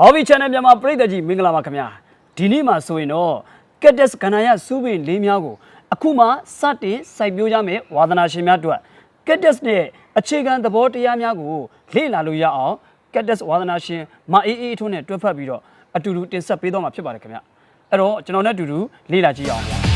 Hobby Channel မြန်မာပရိသတ်ကြီးမင်္ဂလာပါခင်ဗျာဒီနေ့မှာဆိုရင်တော့ Cactus ကဏ္ဍရစူးပင်လေးများကိုအခုမှစတင်စိုက်ပျိုးကြမယ်ဝါသနာရှင်များတို့ Cactus နဲ့အခြေခံသဘောတရားများကိုလေ့လာလို့ရအောင် Cactus ဝါသနာရှင်မအေးအေးထွန်းနဲ့တွဲဖက်ပြီးတော့အတူတူတင်ဆက်ပေးတော့မှာဖြစ်ပါတယ်ခင်ဗျအဲ့တော့ကျွန်တော်နဲ့အတူတူလေ့လာကြည့်အောင်ဗျာ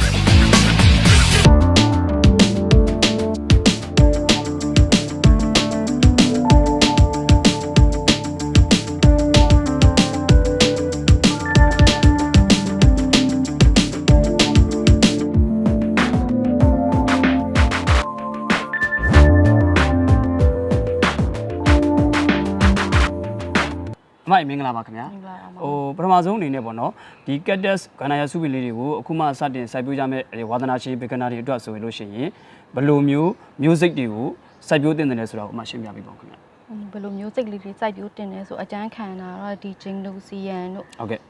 က်မင်္ဂလာပါခင်ဗျာမင်္ဂလာပါမောင်ဟိုပထမဆုံးအနေနဲ့ပေါ့နော်ဒီ cactus ကဏ္ဍရစုပင်လေးတွေကိုအခုမှစတင်စိုက်ပျိုးကြမဲ့ဝါသနာရှင်ဘေကနာတွေအတွက်ဆိုရင်လို့ရှိရင်ဘယ်လိုမျိုးမျိုးစိတ်တွေကိုစိုက်ပျိုးတင်တယ်လဲဆိုတော့အမှရှင်းပြပေးပါဦးခင်ဗျာဘယ်လိုမျိုးစိတ်ကလေးတွေစိုက်ပြိုးတင်နေဆိုအကျန်းခံတာတော့ဒီဂျင်းလူစီယန်တို့ဟုတ်ကဲ့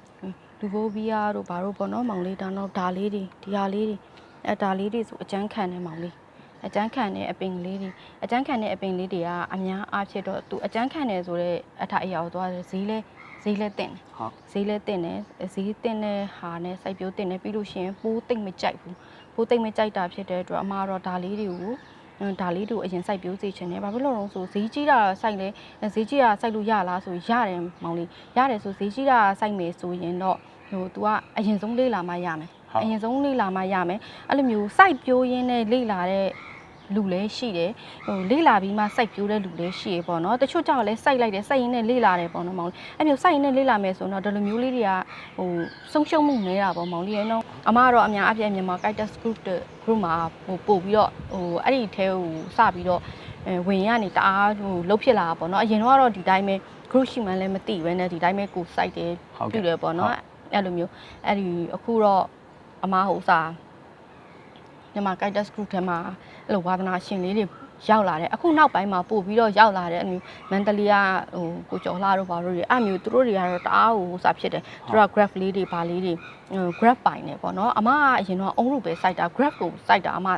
လူဘိုဘီယာတို့ဘာတို့ပေါ့နော်မောင်လေးဒါတော့ဒါလေးတွေဒီဟာလေးတွေအဲဒါလေးတွေဆိုအကျန်းခံနေမောင်လေး အကျန်းခံတဲ့အပင်လေးတွေအကျန်းခံတဲ့အပင်လေးတွေကအများအားဖြင့်တော့သူအကျန်းခံနေဆိုတဲ့အထအရာကိုသွားဈေးလဲဈေးလဲတင်တယ်ဟုတ်ဈေးလဲတင်တယ်ဈေးတင်တဲ့ဟာနဲ့စိုက်ပျိုးတင်တယ်ပြီးလို့ရှိရင်ပိုးတိတ်မကြိုက်ဘူးပိုးတိတ်မကြိုက်တာဖြစ်တဲ့အတွက်အမှားတော့ဒါလေးတွေကိုအင်းဒါလေးတို့အရင်စိုက်ပျိုးစေချင်တယ်ဘာဖြစ်လို့လဲဆိုဈေးကြီးတာစိုက်လဲဈေးကြီးတာစိုက်လို့ရလားဆိုရတယ်မောင်လေးရတယ်ဆိုဈေးကြီးတာစိုက်မယ်ဆိုရင်တော့ဟို तू ကအရင်ဆုံးလေးလာမှရမယ်အရင်ဆုံးလေးလာမှရမယ်အဲ့လိုမျိုးစိုက်ပျိုးရင်းနဲ့လေးလာတဲ့ လူလည်းရှိတယ်ဟိုလေးလာပြီးမှစိုက်ပျိုးတဲ့လူလည်းရှိရပေါ့နော်တချို့ကြောင့်လည်းစိုက်လိုက်တယ်စိုက်ရင်းနဲ့လေးလာတယ်ပေါ့နော်မောင်လေးအဲ့မျိုးစိုက်ရင်းနဲ့လေးလာမယ်ဆိုတော့ဒီလိုမျိုးလေးတွေကဟိုဆုံးရှုံးမှုနေတာပေါ့မောင်လေးရဲ့နော်အမကတော့အများအပြည့်မြန်မာ Kites Group တဲ့ group မှာဟိုပို့ပြီးတော့ဟိုအဲ့ဒီထဲကိုစပြီးတော့အဲဝင်ရနေတအားဟိုလှုပ်ဖြစ်လာတာပေါ့နော်အရင်တော့ဒီတိုင်းပဲ group ရှိမှလည်းမသိဘဲနဲ့ဒီတိုင်းပဲကိုစိုက်တယ်ဟုတ်ပြုကဲ့တယ်ပေါ့နော်အဲ့လိုမျိုးအဲ့ဒီအခုတော့အမဟိုစာ မြန်မာ Kites Group ထဲမှာအဲ့လိုဝါသနာရှင်လေးတွေရောက်လာတယ်အခုနောက်ပိုင်းမှာပို့ပြီးတော့ရောက်လာတယ်အမျိုးမန္တလေးကဟိုကိုကျော်လှတို့ဘာတို့တွေအဲ့မျိုးသူတို့တွေကတော့တအားဟိုစာဖြစ်တယ်သူတို့က graph လေးတွေဘာလေးတွေဟို graph ပိုင်နေပေါ့နော်အမကအရင်တော့အုံးရုပ်ပဲစိုက်တာ graph ကိုစိုက်တာအမ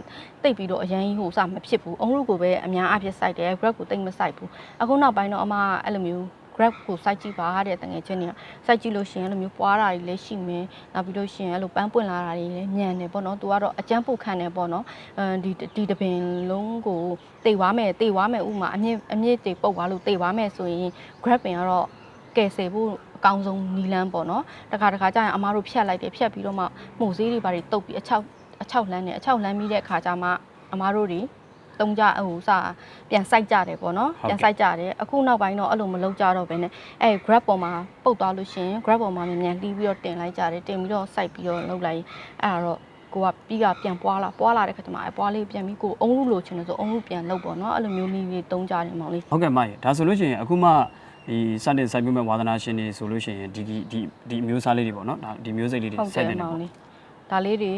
တိတ်ပြီးတော့အရင်ဟိုစာမဖြစ်ဘူးအုံးရုပ်ကိုပဲအများအပြည့်စိုက်တယ် graph ကိုတိတ်မစိုက်ဘူးအခုနောက်ပိုင်းတော့အမကအဲ့လိုမျိုး grab ကိုစိုက်ကြည့်ပါတဲ့တငယ်ချင်းတွေကစိုက်ကြည့်လို့ရှိရင်အဲ့လိုမျိုးပွားတာတွေလည်းရှိမယ်နောက်ပြီးလို့ရှိရင်အဲ့လိုပန်းပွင့်လာတာတွေလည်းညံတယ်ပေါ့နော်သူကတော့အကျန်းပုတ်ခံတယ်ပေါ့နော်အဲဒီဒီတပင်လုံးကိုတိတ်သွားမယ်တိတ်သွားမယ်ဥမာအမြင့်အမြင့်တိတ်ပုတ်သွားလို့တိတ်သွားမယ်ဆိုရင် grab ပင်ကတော့ကယ်ဆယ်ဖို့အကောင်းဆုံးနီလန်းပေါ့နော်တခါတခါကျရင်အမားတို့ဖြတ်လိုက်တယ်ဖြတ်ပြီးတော့မှမှုစည်းတွေဘာတွေတုတ်ပြီးအချောက်အချောက်လန်းတယ်အချောက်လန်းပြီးတဲ့အခါကျမှအမားတို့တွေ တုံးကြဟိုစာပြန်စိုက်ကြတယ်ပေါ့နော်ဟုတ်ကဲ့ပြန်စိုက်ကြတယ်အခုနောက်ပိုင်းတော့အဲ့လိုမလုပ်ကြတော့ဘဲနဲ့အဲ grab ပေါ်မှာပုတ်သွားလို့ရှရင် grab ပေါ်မှာမြန်မြန်လှီးပြီးတော့တင်လိုက်ကြတယ်တင်ပြီးတော့စိုက်ပြီးတော့လုပ်လိုက်အဲ့ဒါတော့ကိုကပြီးကပြန်ပွားလာပွားလာတဲ့ခါကျမှအဲပွားလေးပြန်ပြီးကိုအုံးလို့လိုချင်တယ်ဆိုအုံးလို့ပြန်လုပ်ပေါ့နော်အဲ့လိုမျိုးနည်းလေးတုံးကြတယ်မောင်လေးဟုတ်ကဲ့မရေဒါဆိုလို့ရှိရင်အခုမှဒီစတင်စိုက်ပျိုးမဲ့ဝါသနာရှင်တွေဆိုလို့ရှိရင်ဒီဒီဒီဒီမျိုးစားလေးတွေပေါ့နော်ဒါဒီမျိုးစိတ်လေးတွေဟုတ်စိုက်ကဲ့တင်တယ်မောင်ပေါ့လေးဒါလေးတွေ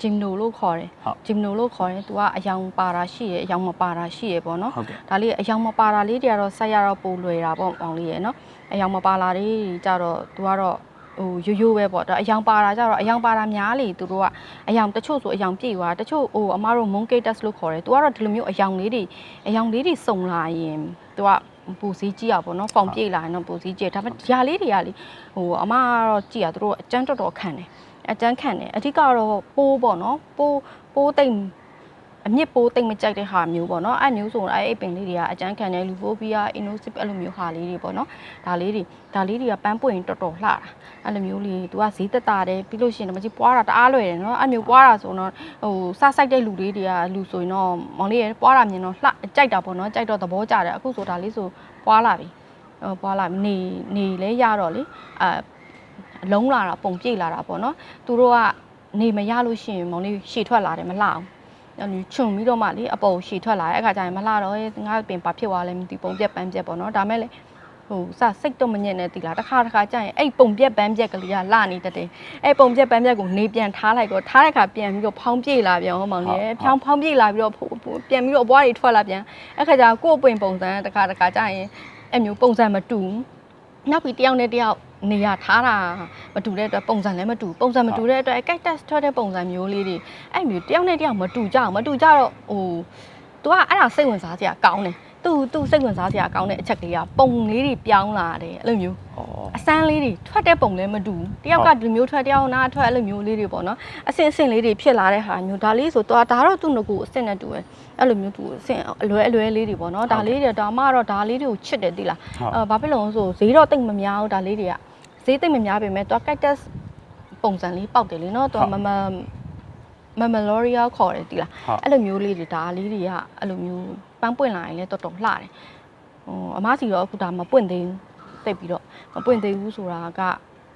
ဂျင်နိုလို့ခေါ်တယ်ဟုတ်ဂျင်နိုလို့ခေါ်တယ်သူကအယောင်ပါတာရှိရယ်အယောင်မပါတာရှိရယ်ပေါ့နော်ဟုတ်ကဲ့ဒါလေးအယောင်မပါတာလေးတွေကတော့ဆက်ရတော့ပိုလွယ်တာပေါ့မောင်လေးရယ်နော်အယောင်မပါလာလေးတွေကြတော့သူကတော့ဟိုရိုးရိုးပဲပေါ့ဒါအယောင်ပါတာကြတော့အယောင်ပါတာများလေသူတို့ကအယောင်တချို့ဆိုအယောင်ပြည့်သွားတချို့ဟိုအမားတို့ monkey test လို့ခေါ်တယ်သူကတော့ဒီလိုမျိုးအယောင်လေးတွေအယောင်လေးတွေစုံလာရင်သူကပူစည်းကြည့်ရပါတော့။ဖောင်ပြေးလာရင်တော့ပူစည်းကြည့်ဒါပေမဲ့ຢာလေးတွေကလေဟိုအမကတော့ကြည့်ရသူတို့အကျန်းတော်တော်ခံတယ်။ အကျန်းခံတယ်အဓိကတော့ပိုးပေါ့နော်။ပိုးပိုးတိတ်အမြင့်ပိုးတိတ်မကြိုက်တဲ့ဟာမျိုးပေါ့နော်။အဲ့မျိုးဆိုရင်အဲ့အိပ်ပင်လေးတွေကအကျန်းခံတယ်လူဘိုဘီယာအင်နိုစစ်အဲ့လိုမျိုးဟာလေးတွေပေါ့နော်။ဒါလေးတွေဒါလေးတွေကပန်းပွင့်တော်တော်လှတာ။အဲ့လိုမျိုးလေးသူကဈေးတက်တာတယ်ပြီးလို့ရှိရင်တော့မကြီးပွားတာတအားလွယ်တယ်နော်။အဲ့မျိုးပွားတာဆိုတော့ဟိုစစိုက်တဲ့လူလေးတွေကလူဆိုရင်တော့မောင်လေးရပွားတာမြင်တော့လှကြိုက်တာပေါ့နော်။ကြိုက်တော့သဘောကျတယ်အခုဆိုဒါလေးဆိုပွားလာပြီ။ဟိုပွားလာပြီနေနေလဲရတော့လေအဲ အလုံးလာတာပုံပြေးလာတာပေါ့နော်။သူတို့ကနေမရလို့ရှိရင်မောင်လေးရှည်ထွက်လာတယ်မလှအောင်။အဲ့လိုခြုံပြီးတော့မှလေအပေါ်ရှည်ထွက်လာတဲ့အခါကျရင်မလှတော့ရဲ့ငါပင်ဘာဖြစ်သွားလဲမသိပုံပြက်ပန်းပြက်ပေါ့နော်ဒါမဲ့လေဟိုစစိတ်တော့မညစ်နဲ့တီလားတစ်ခါတစ်ခါကျရင်အဲ့ပုံပြက်ပန်းပြက်ကလေးကလှနေတတ်တယ်အဲ့ပုံပြက်ပန်းပြက်ကိုနေပြန်ထားလိုက်တော့ထားတဲ့ခါပြန်ပြီးတော့ဖောင်းပြေးလာပြန်ဟောမောင်လေးဖောင်းဖောင်းပြေးလာပြီးတော့ပြန်ပြီးတော့အပွားတွေထွက်လာပြန်အဲ့ခါကျကို့အပွင့်ပုံစံတစ်ခါတစ်ခါကျရင်အဲ့မျိုးပုံစံမတူဘူးနောက်ပြီးတယောက်နဲ့တယောက် နေရထားတာမတူတဲ့အတွက်ပုံစံလည်းမတူပုံစံမတူတဲ့အတွက်အဲ့ cactus ထွက်တဲ့ပုံစံမျိုးလေးတွေအဲ့မျိုးတယောက်နဲ့တယောက်မတူကြအောင်မတူကြတော့ဟို तू ကအဲ့ဒါစိတ်ဝင်စားစရာကောင်းတယ်သူ့သူ့စိတ်ဝင်စားစရာကောင်းတဲ့အချက်ကလေးကပုံလေးတွေပြောင်းလာတယ်အဲ့လိုမျိုးဩအစမ်းလေးတွေထွက်တဲ့ပုံလည်းမတူဘူးတယောက်ကဒီမျိုးထွက်တယောက်နာထွက်အဲ့လိုမျိုးလေးတွေပေါ့နော်အစင်အစင်လေးတွေဖြစ်လာတဲ့ဟာမျိုးဒါလေးဆိုတော့ဒါတော့သူ့ငကူအစင်နဲ့တူပဲအဲ့လိုမျိုးသူအစင်အလွဲအလွဲလေးတွေပေါ့နော်ဒါလေးတွေဒါမှတော့ဒါလေးတွေကိုချစ်တယ်သိလားဟုတ်အဲဘာဖြစ်လို့လဲဆိုဈေးတော့တိတ်မများဘူးဒါလေးတွေက ဈေးတိတ်မများပေမဲ့သူက cactus ပုံစံလေးပေါက်တယ်လေနော်သူကမမမမလောရီယာခေါ်တယ်သိလားဟုတ်အဲ့လိုမျိုးလေးတွေဒါလေးတွေကအဲ့လိုမျိုးပန်းပွင့်လာရင်လည်းတော်တော်လှတယ်ဟိုအမစီတော့အခုဒါမပွင့်သေးဘူးတိတ်ပြီးတော့မပွင့်သေးဘူးဆိုတာက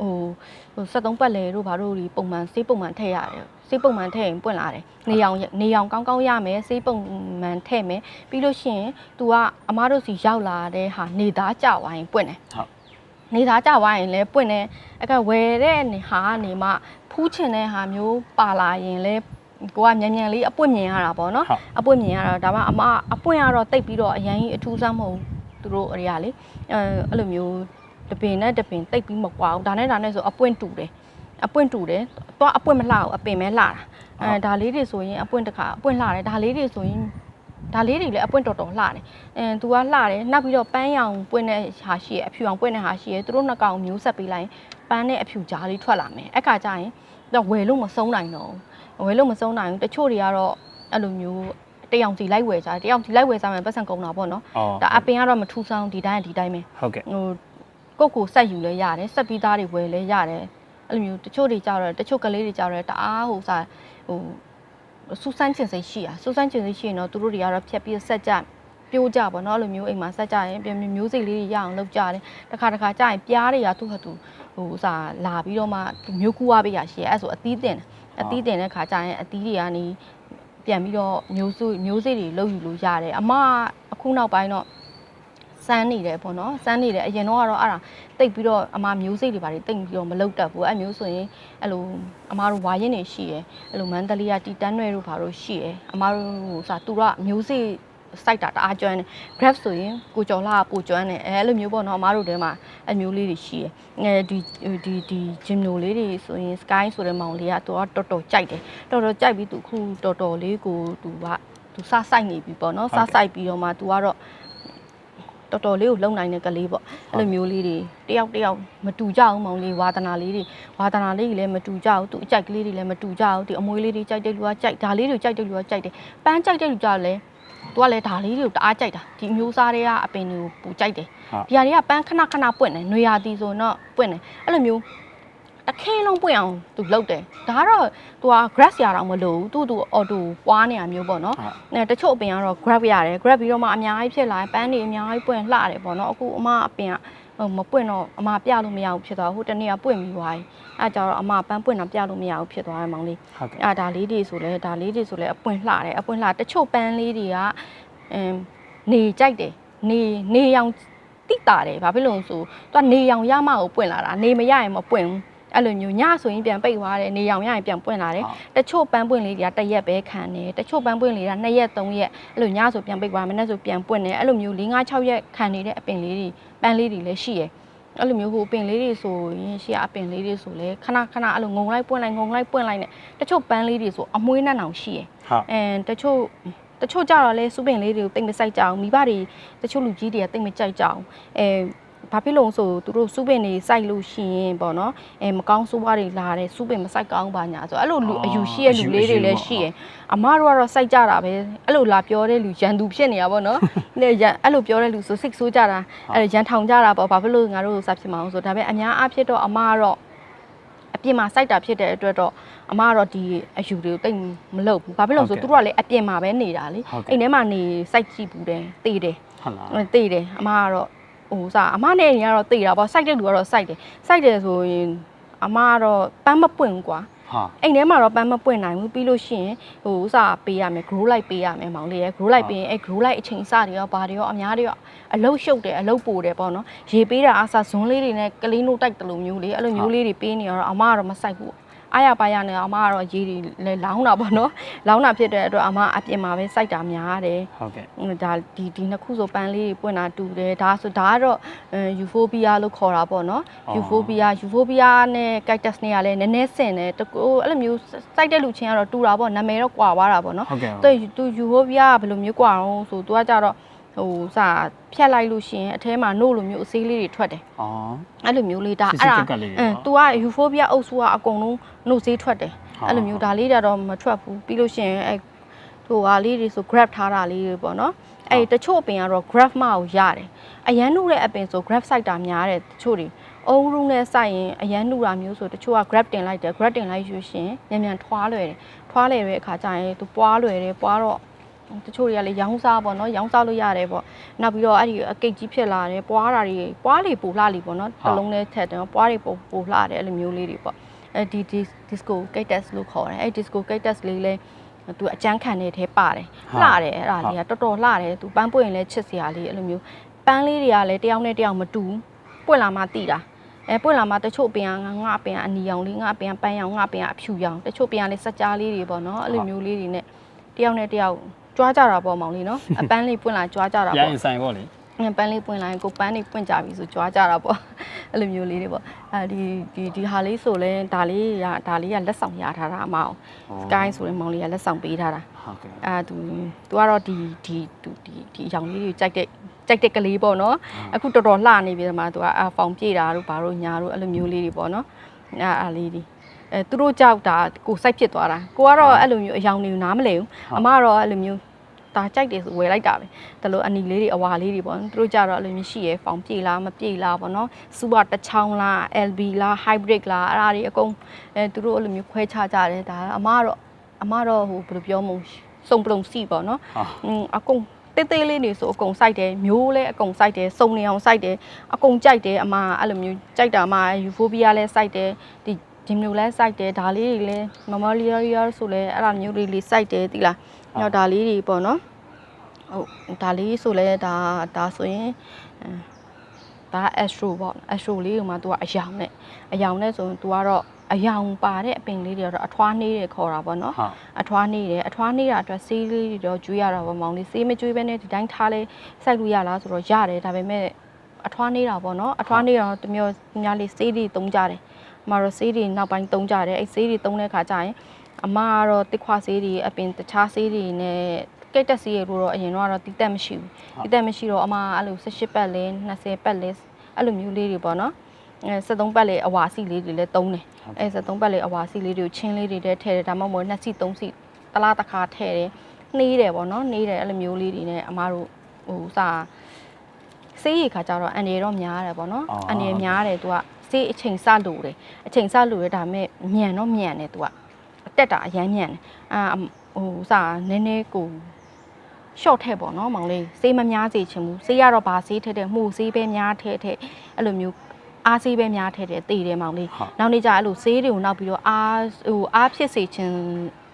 ဟိုဟို73ပတ်လေတို့ဘာတို့ဒီပုံမှန်စေးပုံမှန်ထည့်ရတယ်စေးပုံမှန်ထည့်ရင်ပွင့်လာတယ်နေအောင်နေအောင်ကောင်းကောင်းရမယ်စေးပုံမှန်ထည့်မယ်ပြီးလို့ရှိရင် तू ကအမားတို့စီရောက်လာတဲ့ဟာနေသားကြဝိုင်းပွင့်တယ်ဟုတ် နေသားကြဝိုင်းရင်လည်းပွင့်တယ်အဲ့ကဝယ်တဲ့နေဟာကနေမှဖူးချင်တဲ့ဟာမျိုးပါလာရင်လည်းကိုကမြန်မြန်လေးအပွင့်မြင်ရတာပေါ့နော်ဟုတ်အပွင့်မြင်ရတာဒါမှအမအပွင့်ရတော့တိတ်ပြီးတော့အရင်ကြီးအထူးဆန်းမဟုတ်ဘူးသူတို့အရာလေအဲအဲ့လိုမျိုးတပင်နဲ့တပင်တိတ်ပြီးမကွာဘူးဒါနဲ့ဒါနဲ့ဆိုအပွင့်တူတယ်အပွင့်တူတယ်သွားအပွင့်မလှဘူးအပင်ပဲလှတာအဲဒါလေးတွေဆိုရင်အပွင့်တစ်ခါအပွင့်လှတယ်ဒါလေးတွေဆိုရင် ဒါလေးတွေလည်းအပွင့်တော်တော်လှတယ်အဲသူကလှတယ်နောက်ပြီးတော့ပန်းရောင်ပွင့်တဲ့ဟာရှိရအဖြူအောင်ပွင့်တဲ့ဟာရှိရသူတို့နှစ်ကောင်မျိုးဆက်ပေးလိုက်ရင်ပန်းနဲ့အဖြူကြားလေးထွက်လာမယ်အဲ့ခါကျရင်တော့ဝယ်လို့မဆုံးနိုင်တော့ဘူးဝယ်လို့မဆုံးနိုင်ဘူးတချို့တွေကတော့အဲ့လိုမျိုးတယောက်စီလိုက်ဝယ်ကြတယ်တယောက်စီလိုက်ဝယ်စားမယ်ပတ်စံကုန်တာပေါ့နော်ဩဒါအပင်ကတော့မထူးဆန်းဒီတိုင်းဒီတိုင်းပဲဟုတ်ကဲ့ဟိုကိုယ့်ကိုဆက်ယူလဲရတယ်ဆက်ပြီးသားတွေဝယ်လဲရတယ်အဲ့လိုမျိုးတချို့တွေကြတော့တချို့ကလေးတွေကြတော့တအားဟိုစားဟို စူးစမ်းကျင်စိတ်ရှိอ่ะစူးစမ်းကျင်စိတ်ရှိရင်တော့သူတို့တွေကတော့ဖြတ်ပြီးဆက်ကြပြိုးကြပါတော့အဲ့လိုမျိုးအိမ်မှာဆက်ကြရင်ပြမျိုးစိတ်လေးတွေရအောင်လုပ်ကြတယ်တခါတခါကြရင်ပြားတွေကသူ့ဟာသူဟိုစားလာပြီးတော့မှမျိုးကူးရပေးရရှိရဲအဲ့ဆိုအသီးတင်တယ်အသီးတင်တဲ့ခါကျရင်အသီးတွေကနေပြန်ပြီးတော့မျိုးစုမျိုးစေ့တွေလုပ်ယူလို့ရတယ်အမအခုနောက်ပိုင်းတော့ စမ်းနေတယ်ပေါ့နော်စမ်းနေတယ်အရင်တော့ကတော့အဲ့ဒါတိတ်ပြီးတော့အမမျိုးစေ့တွေဘာတွေတိတ်ပြီးတော့မလုပ်တတ်ဘူးအဲ့မျိုးဆိုရင်အဲ့လိုအမတို့ဝါရင်တွေရှိရယ်အဲ့လိုမန္တလေးကတီတန်းရွယ်တို့ဘာတို့ရှိရယ်အမတို့ဟိုစာသူကမျိုးစေ့စိုက်တာတအားကျွမ်းတယ် grab ဆိုရင်ကိုကျော်လာကပိုကျွမ်းတယ်အဲအဲ့လိုမျိုးပေါ့နော်အမတို့တဲမှာအမျိုးလေးတွေရှိရယ်အဲဒီဒီဒီ gym လိုလေးတွေဆိုရင် sky ဆိုတဲ့မောင်လေးကသူကတော်တော်ကြိုက်တယ်တော်တော်ကြိုက်ပြီးသူခုတော်တော်လေးကိုသူကသူစစိုက်နေပြီပေါ့နော်ဟုတ်စကဲ့စိုက်ပြီးတော့မှသူကတော့ တော်တော်လေးကိုလုံနိုင်တဲ့ကလေးပေါ့အဲ့လိုမျိုးလေးတွေတယောက်တယောက်မတူကြအောင်မောင်လေးဝါသနာလေးတွေဝါသနာလေးတွေလည်းမတူကြဘူးသူအကြိုက်ကလေးတွေလည်းမတူကြဘူးဒီအမွေးလေးတွေကြိုက်တဲ့လူကကြိုက်ဒါလေးတွေကြိုက်တဲ့လူကကြိုက်တယ်ပန်းကြိုက်တဲ့လူကြလည်းသူကလည်းဒါလေးတွေကိုတအားကြိုက်တာဒီအမျိုးစားတွေကအပင်တွေကိုပူကြိုက်တယ်ဟုတ်ဒီဟာတွေကပန်းခဏခဏပွင့်တယ်နွေရာသီဆိုတော့ပွင့်တယ်အဲ့လိုမျိုး တခင်းလုံးပွင့်အောင်သူလုပ်တယ်ဒါကတော့သူက grass ရအောင်မလို့သူသူ auto ပွားနေတာမျိုးပေါ့နော်ဟုတ်အဲတချို့အပင်ကတော့ grab ရတယ် grab ပြီးတော့မှအများကြီးဖြစ်လာရင်ပန်းတွေအများကြီးပွင့်လှတယ်ပေါ့နော်အခုအမအပင်ကဟိုမပွင့်တော့အမပြလို့မရဘူးဖြစ်သွားဟိုတနေ့ကပွင့်ပြီးသွားပြီအဲကြတော့အမပန်းပွင့်တာပြလို့မရဘူးဖြစ်သွားတယ်မောင်လေးဟုတ်ကဲ့အာဒါလေးတွေဆိုလဲဒါလေးတွေဆိုလဲအပွင့်လှတယ်အပွင့်လှတချို့ပန်းလေးတွေကအမ်နေကြိုက်တယ်နေနေရောင်တိတာတယ်ဘာဖြစ်လို့လဲဆိုသူကနေရောင်ရမကိုပွင့်လာတာနေမရရင်မပွင့်ဘူး အဲ့လိုမျိုးညဆိုရင်ပြန်ပိတ်သွားတယ်နေရောင်ရရင်ပြန်ပွင့်လာတယ်တချို့ပန်းပွင့်လေးတွေကတစ်ရက်ပဲခံတယ်တချို့ပန်းပွင့်လေးက2ရက်3ရက်အဲ့လိုညဆိုပြန်ပိတ်သွားမနေ့ဆိုပြန်ပွင့်တယ်အဲ့လိုမျိုး4 5 6ရက်ခံနေတဲ့အပင်လေးတွေပန်းလေးတွေလည်းရှိရယ်အဲ့လိုမျိုးဟိုအပင်လေးတွေဆိုရင်ရှေ့အပင်လေးတွေဆိုလဲခဏခဏအဲ့လိုငုံလိုက်ပွင့်လိုက်ငုံလိုက်ပွင့်လိုက်နဲ့တချို့ပန်းလေးတွေဆိုအမွှေးနဲ့တောင်ရှိရယ်ဟုတ်အဲတချို့တချို့ကြတော့လဲစူးပင်လေးတွေကိုတိတ်မစိုက်ကြအောင်မိဘတွေတချို့လူကြီးတွေကတိတ်မကြိုက်ကြအောင်အဲ ဘာဖြစ်လို့လဲဆိုသူတို့စူးပင်တွေစိုက်လို့ရှိရင်ပေါ့နော်အဲမကောင်းဆိုးွားတွေလာတယ်စူးပင်မစိုက်ကောင်းပါညာဆိုအဲ့လိုလူအယူရှိရဲ့လူလေးတွေလည်းရှိရယ်အမတို့ကတော့စိုက်ကြတာပဲအဲ့လိုလာပြောတဲ့လူရန်သူဖြစ်နေတာပေါ့နော်နဲ့ရန်အဲ့လိုပြောတဲ့လူဆိုစိတ်ဆိုးကြတာအဲ့ရန်ထောင်ကြတာပေါ့ဘာဖြစ်လို့ငါတို့စဖြစ်မအောင်ဆိုဒါပေမဲ့အများအားဖြင့်တော့အမကတော့အပြင်မှာစိုက်တာဖြစ်တဲ့အတွက်တော့အမကတော့ဒီအယူတွေကိုတိတ်မလုပ်ဘူးဘာဖြစ်လို့လဲဆိုသူတို့ကလည်းအပြင်မှာပဲနေတာလေဟုတ်ကဲ့အိမ်ထဲမှာနေစိုက်ကြည့်ဘူးတယ်တေးတယ်ဟုတ်လားအဲ့တေးတယ်အမကတော့ ဟိုစားအမနဲ့နေကတော့တေးတာပေါ့စိုက်တဲ့လူကတော့စိုက်တယ်စိုက်တယ်ဆိုရင်အမကတော့ပန်းမပွင့်ဘူးကွာဟာအိမ်ထဲမှာတော့ပန်းမပွင့်နိုင်ဘူးပြီးလို့ရှိရင်ဟိုဥစားပေးရမယ် grow light ပေးရမယ်မောင်လေးရယ် grow light ပေးရင်အဲ grow light အချိန်စတွေရောဘာတွေရောအများတွေရောအလုတ်ရှုပ်တယ်အလုတ်ပိုတယ်ပေါ့နော်ရေပေးတာအားစားဇွန်းလေးတွေနဲ့ကလေးနို့တိုက်တယ်လို့မျိုးလေးအဲ့လိုမျိုးလေးတွေပေးနေရတော့အမကတော့မစိုက်ဘူး အားရပါရနဲ့အမကတော့ရေတွေလည်းလောင်းတာပေါ့နော်လောင်းတာဖြစ်တဲ့အတွက်အမအပြင်မှာပဲစိုက်တာများတယ်ဟုတ်ကဲ့ဟိုဒါဒီဒီနှစ်ခုဆိုပန်းလေးတွေပွင့်တာတူတယ်ဒါဆိုဒါကတော့ယူဖိုဘီယာလို့ခေါ်တာပေါ့နော်အော်ယူဖိုဘီယာယူဖိုဘီယာနဲ့ cactus နဲ့ကလည်းနည်းနည်းဆင်တယ်တကူအဲ့လိုမျိုးစိုက်တဲ့လူချင်းကတော့တူတာပေါ့နာမည်တော့ကွာသွားတာပေါ့နော်ဟုတ်ကဲ့သူသူယူဖိုဘီယာကဘယ်လိုမျိုးကွာအောင်ဆိုသူကကြတော့ ဟဟိုစာဖြတ်လိုက်လို့ရှိရင်အထဲမှာနို့လိုမျိုးအဆေးလေးတွေထွက်တယ်။အော်အဲ့လိုမျိုးလေးဒါစစ်စစ်အဲ့ကက်ကက်လေးတွေအင်းနော် तू က euphoria အုပ်စုကအကုန်လုံးနှုတ်ဆေးထွက်တယ်ဟာအဲ့လိုမျိုးဒါလေးတွေတော့မထွက်ဘူးပြီးလို့ရှိရင်အဲ့ဟိုဟာလေးတွေဆို grab ထားတာလေးတွေပေါ့နော်အဲ့တချို့အပင်ကတော့ grab မကိုရတယ်အရန်နှုတ်တဲ့အပင်ဆို grab site တာများတယ်တချို့တွေအုံရုံနဲ့စိုက်ရင်အရန်နှုတ်တာမျိုးဆိုတချို့က grab တင်လိုက်တယ် grab တင်လိုက်ယူရှင်မြန်မြန်ထွားလွယ်တယ်ထွားလွယ်တဲ့အခါကျရင် तू ပွားလွယ်တယ်ပွားတော့ တချို့တွေကလည်းရောင်းစားပေါ့နော်ရောင်းစားလို့ရတယ်ပေါ့နောက်ပြီးတော့အဲ့ဒီအကိတ်ကြီးဖြစ်လာတယ်ပွားတာတွေပွားလေပူလှလေပေါ့နော်တစ်လုံးနဲ့ထက်တယ်ပွားတွေပူပူလှတယ်အဲ့လိုမျိုးလေးတွေပေါ့အဲဒီ disco cactus လို့ခေါ်တယ်အဲဒီ disco cactus လေးလဲသူအကျန်းခံတဲ့ထဲပါတယ်ဟာလှတယ်အဲ့ဒါလေးကတော်တော်လှတယ်သူပန်းပွင့်ရင်လဲချစ်စရာလေးအဲ့လိုမျိုးပန်းလေးတွေကလည်းတယောက်နဲ့တယောက်မတူဘူးပွင့်လာမှတိတာအဲပွင့်လာမှတချို့ပင်ကငါငါပင်ကအနီရောင်လေးငါပင်ကပန်းရောင်ငါပင်ကအဖြူရောင်တချို့ပင်ကလည်းစက်ကြားလေးတွေပေါ့နော်အဲ့လိုမျိုးလေးတွေနဲ့တယောက်နဲ့တယောက် ကြွားကြတာပေါ့မောင်လေးနော်အပန်းလေးပွင့်လာကြွားကြတာ။ရပေါ့ရင်ဆိုင်ပေါ့လေငပန်းလေးပွင့်လာရင်ကိုပန်းလေးပွင့်ကြပြီဆိုကြွားကြတာပေါ့အဲ့လိုမျိုးလေးတွေပေါ့အဲဒီဒီဒီဟာလေးဆိုလဲဒါလေးကဒါလေးကလက်ဆောင်ရထားတာအမအောင် sky ဆိုရင်မောင်လေးကလက်ဆောင်ပေးထားတာ။ဟုတ်ကဲ့အာသူသူကတော့ဒီဒီသူဒီဒီအရောင်လေးတွေကြိုက်တဲ့ကြိုက်တဲ့ကလေးပေါ့နော်အခုတော်တော်လှနေပြီဒီမှာသူကအာဖောင်ပြေတာတို့ဘာတို့ညာတို့အဲ့လိုမျိုးလေးတွေပေါ့နော်အာအားလေးဒီအဲသူတို့ကြောက်တာကိုစိုက်ဖြစ်သွားတာကိုကတော့အဲ့လိုမျိုးအယောင်တွေကိုနားမလဲဘူးအမကတော့အဲ့လိုမျိုး ဒါကြိုက်တယ်ဆိုဝယ်လိုက်တာပဲဒါလိုအနီလေးတွေအဝါလေးတွေပေါ့နော်သူတို့ကြတော့အဲ့လိုမျိုးရှိရယ်ဖောင်ပြေလားမပြေလားပေါ့နော်စူပါတစ်ချောင်းလား LB လား hybrid လားအဲ့ဒါတွေအကုန်အဲသူတို့အဲ့လိုမျိုးခွဲခြားကြတယ်ဒါအမကတော့အမတော့ဟိုဘယ်လိုပြောမလဲစုံပလုံစီပေါ့နော်။ဟာอืมအကုန်တေးသေးလေးနေဆိုအကုန်စိုက်တယ်မျိုးလဲအကုန်စိုက်တယ်စုံနေအောင်စိုက်တယ်အကုန်ကြိုက်တယ်အမအဲ့လိုမျိုးကြိုက်တာအမယူဖိုဘီယာလဲစိုက်တယ်ဒီဒီမျိုးလဲစိုက်တယ်ဒါလေးတွေလဲမမလီယာရီယာဆိုလဲအဲ့ဒါမျိုးလေးလေးစိုက်တယ်ဒီလား နောက်ဒါလေးတွေပေါ့နော်ဟုတ်ဒါလေးဆိုလဲဒါဒါဆိုရင်အဲဒါ astro ပေါ့ astro လေးကမှ तू ကအယောင်နဲ့အယောင်နဲ့ဆိုရင် तू ကတော့အယောင်ပါတဲ့အပင်လေးတွေကတော့အထွားနှေးတယ်ခေါ်တာပေါ့နော်ဟာအထွားနေတယ်အထွားနေတာအတွက်ဆေးလေးတွေတော့ကျွေးရတာပေါ့မောင်လေးဆေးမကျွေးဘဲနဲ့ဒီတိုင်းထားလဲစိုက်လို့ရလားဆိုတော့ရတယ်ဒါပေမဲ့အထွားနေတာပေါ့နော်အထွားနေတာတော့တမျိုးများလေးဆေးတွေတုံးကြတယ်အမတော့ဆေးတွေနောက်ပိုင်းတုံးကြတယ်အဲ့ဆေးတွေတုံးတဲ့ခါကျရင် အမကတော့တစ်ခွဆေးတွေအပင်တခြားဆေးတွေနဲ့ကိတ်တက်ဆေးရလို့တော့အရင်တော့တိတက်မရှိဘူးတိတက်မရှိတော့အမအဲ့လို18ပတ်လဲ20ပတ်လဲအဲ့လိုမျိုးလေးတွေပေါ့နော်အဲ73ပတ်လေအဝါစီလေးတွေလည်းတုံးတယ်အဲ73ပတ်လေအဝါစီလေးတွေကိုချင်းလေးတွေထဲထည့်တယ်ဒါမှမဟုတ်နှစ်စီသုံးစီတလားတစ်ခါထည့်တယ်နှေးတယ်ပေါ့နော်နှေးတယ်အဲ့လိုမျိုးလေးတွေနဲ့အမားတို့ဟိုစာစေးရီခါကြတော့အန်ရီတော့များတယ်ပေါ့နော်အော်အန်ရီများတယ်သူကစေးအချိန်စလို့တယ်အချိန်စလို့ရဒါပေမဲ့မြန်တော့မြန်တယ်သူကအ တက်တာအရမ်းမြန်တယ်အာဟိုစာနည်းနည်းကို short ထည့်ပေါ့နော်မောင်လေးစေးမများစေချင်ဘူးစေးရတော့ဗာစေးထည့်တဲ့မှုစေးပဲများထည့်ထည့်အဲ့လိုမျိုးအားစေးပဲများထည့်တယ်တည်တယ်မောင်လေးဟုတ်နောက်နေ့ကျအဲ့လိုဆေးတွေကိုနောက်ပြီးတော့အားဟိုအားဖြစ်စေခြင်း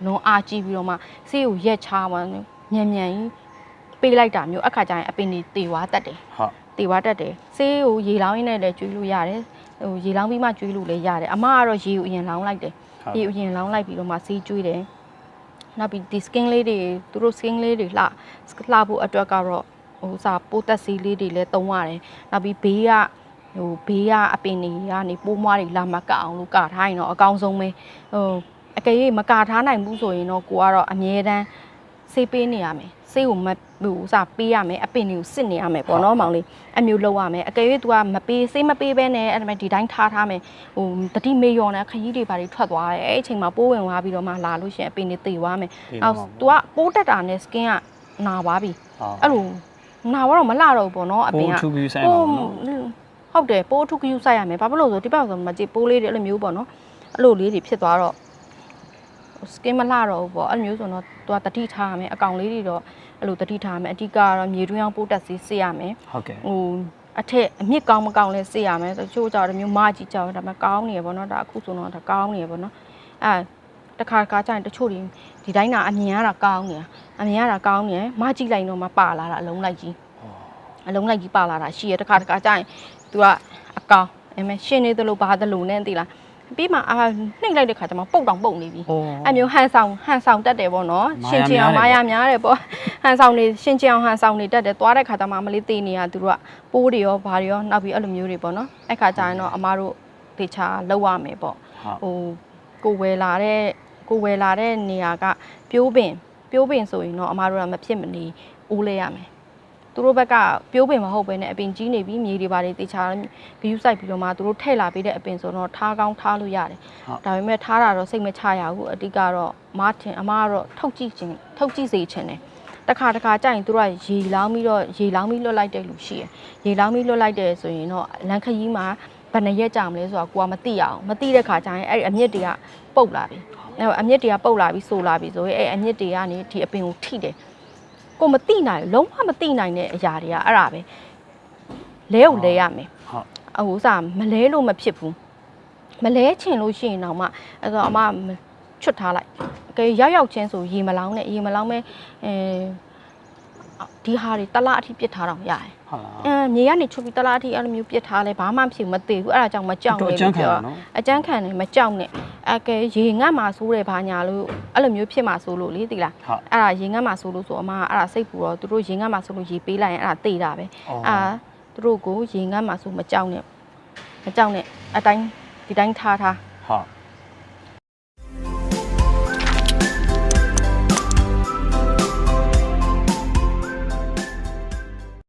လုံးအားကြီးပြီးတော့မှဆေးကိုရက်ချပါမြန်မြန်ကြီးပေးလိုက်တာမျိုးအခါကျရင်အပင်တွေတေဝါတတ်တယ်ဟုတ်တေဝါတတ်တယ်ဆေးကိုရေလောင်းရင်းနဲ့လည်းကျွေးလို့ရတယ်ဟိုရေလောင်းပြီးမှကျွေးလို့လည်းရတယ်အမကတော့ရေကိုအရင်လောင်းလိုက်တယ် ဟုတ်ရေကိုအရင်လောင်းလိုက်ပြီးတော့မှဆေးကျွေးတယ်နောက်ပြီးဒီ skin လေးတွေသူတို့ skin လေးတွေလှလှဖို့အတွက်ကတော့ဟိုစာပိုးတက်ဆေးလေးတွေလည်းတုံးရတယ်နောက်ပြီးဘေးကဟိုဘေးကအပင်တွေကနေပိုးမွားတွေလာမကအောင်လို့ကထားရင်တော့အကောင်းဆုံးပဲဟိုအကယ်၍မကထားနိုင်ဘူးဆိုရင်တော့ကိုကတော့အမြဲတမ်း ဆေးပေးနေရမယ်ဆေးကိုမဟိုစပေးရမယ်အပင်တွေကိုစစ်နေရမယ်ပေါ့နော်မောင်လေးအမျိုးလောက်ရမယ်အကယ်၍ तू ကမပေးဆေးမပေးဘဲနဲ့အဲ့ဒါမှဒီတိုင်းထားထားမယ်ဟိုတတိမေယောနဲ့ခကြီးတွေဘာတွေထွက်သွားတယ်အဲ့အချိန်မှာပိုးဝင်သွားပြီးတော့မှလာလို့ရှိရင်အပင်တွေတေသွားမယ်အော် तू ကပိုးတက်တာနဲ့ skin ကနာသွားပြီဟုတ်အဲ့လိုနာသွားတော့မလှတော့ဘူးပေါ့နော်အပင်ကပိုးထူပြီးဆိုင်ပါဘောနော်ဟုတ်တယ်ပိုးထုခယူဆိုင်ရမယ်ဘာဖြစ်လို့လဲဆိုဒီဘက်ဆိုမကြည့်ပိုးလေးတွေအဲ့လိုမျိုးပေါ့နော်အဲ့လိုလေးတွေဖြစ်သွားတော့ skin မလှတော့ဘူးပေါ့အဲ့လိုမျိုးဆိုတော့သူကတတိထားရမယ်အကောင်လေးတွေတော့အဲ့လိုတတိထားရမယ်အဓိကကတော့မြေတွင်းအောင်ပိုးတက်စေးစေးရမယ်ဟုတ်ကဲ့ဟိုအထက်အမြင့်ကောင်းမကောင်းလဲစေးရမယ်တချို့ကြောင့်မျိုးမကြီးကြောင်ဒါပေမဲ့ကောင်းနေရပေါ့နော်ဒါအခုဆိုတော့ဒါကောင်းနေရပေါ့နော်အဲတခါတခါကျရင်တချို့တွေဒီတိုင်းကအမြင်ရတာကောင်းနေတာအမြင်ရတာကောင်းနေမကြည့်လိုက်တော့မှပါလာတာအလုံးလိုက်ကြီးအလုံးလိုက်ကြီးပါလာတာရှိရတခါတခါကျရင် तू ကအကောင်အဲမဲ့ရှင်းနေသလိုဘာသလိုနဲ့သိလား ပြီးမှအာနှိမ့်လိုက်တဲ့ခါကျမှပုတ်တောင်ပုတ်နေပြီဟိုအဲမျိုးဟန်ဆောင်ဟန်ဆောင်တက်တယ်ပေါ့နော်မာယာရှင်းချင်အောင်များမာတယ်ပေါ့ယာများတယ်ပေါ့ဟန်ဆောင်နေရှင်းချင်အောင်ဟန်ဆောင်နေတက်တယ်သွားတဲ့ခါကျမှမလေးသေးနေရသူတို့ကပိုးတွေရောဘာတွေရောနောက်ပြီးအဲ့လိုမျိုးတွေပေါ့နော်အဲ့ခါကျရင်တော့အမားတို့တေချာလောက်ရမယ်ပေါ့ဟုတ်ဟိုကိုဝယ်လာတဲ့ကိုဝယ်လာတဲ့နေရာကပြိုးပင်ပြိုးပင်ဆိုရင်တော့အမားတို့ကမဖြစ်မနေဦးလဲရမယ် သူတို့ဘက်ကပြိုးပင်မဟုတ်ပဲနဲ့အပင်ကြီးနေပြီးမြေတွေပါတွေတေချာဂယူးဆိုင်ပြီးတော့မှသူတို့ထည့်လာပေးတဲ့အပင်ဆိုတော့ထားကောင်းထားလို့ရတယ်ဟုတ်ဒါပေမဲ့ထားတာတော့စိတ်မချရဘူးအတိကတော့မထင်အမကတော့ထုတ်ကြည့်ခြင်းထုတ်ကြည့်စေခြင်းတယ်တခါတခါကြရင်သူတို့ကရေလောင်းပြီးတော့ရေလောင်းပြီးလွတ်လိုက်တဲ့လူရှိရယ်ရေလောင်းပြီးလွတ်လိုက်တယ်ဆိုရင်တော့လန်ခရီးမှာဘယ်နှစ်ရက်ကြာမလဲဆိုတာကိုကမသိရအောင်မသိတဲ့ခါကျရင်အဲ့ဒီအမြင့်တွေကပုတ်လာပြီအဲ့တော့အမြင့်တွေကပုတ်လာပြီးဆိုလာပြီဆိုရင်အဲ့အမြင့်တွေကနေဒီအပင်ကိုထိတယ် ကိုမသိနိုင်ဘူးလုံးဝမသိနိုင်တဲ့အရာတွေကအဲ့ဒါပဲလဲကိုလဲရမယ်ဟုတ်အဟိုစားမလဲလို့မဖြစ်ဘူးမလဲချင်လို့ရှိရင်တော့မှအဲ့တော့အမချွတ်ထားလိုက်ကဲရောက်ရောက်ချင်းဆိုရေမလောင်းနဲ့ရေမလောင်းမဲအဲ ဒီဟာတွေတလားအထိပြစ်ထားတော့ရတယ်ဟုတ်လားအဲမြေကနေချွတ်ပြီးတလားအထိအဲ့လိုမျိုးပြစ်ထားလဲဘာမှမဖြစ်ဘူးမသေးဘူးအဲ့ဒါကြောင့်မကြောက်တော့နဲ့အကျန်းခံလို့တာပြောနော်အကျန်းခံတယ်မကြောက်နဲ့အကဲရေငတ်မှာဆိုးတယ်ဘာညာလို့အဲ့လိုမျိုးဖြစ်မှာဆိုလို့လေတိလားဟုတ်အဲ့ဒါရေငတ်မှာဆိုလို့ဆိုအမကအဲ့ဒါစိတ်ပူတော့သူတို့ရေငတ်မှာဆိုလို့ရေပေးလိုက်ရင်အဲ့ဒါတေးတာပဲအော်အာသူတို့ကိုရေငတ်မှာဆိုမကြောက်နဲ့မကြောက်နဲ့အတိုင်းဒီတိုင်းထားထားဟုတ်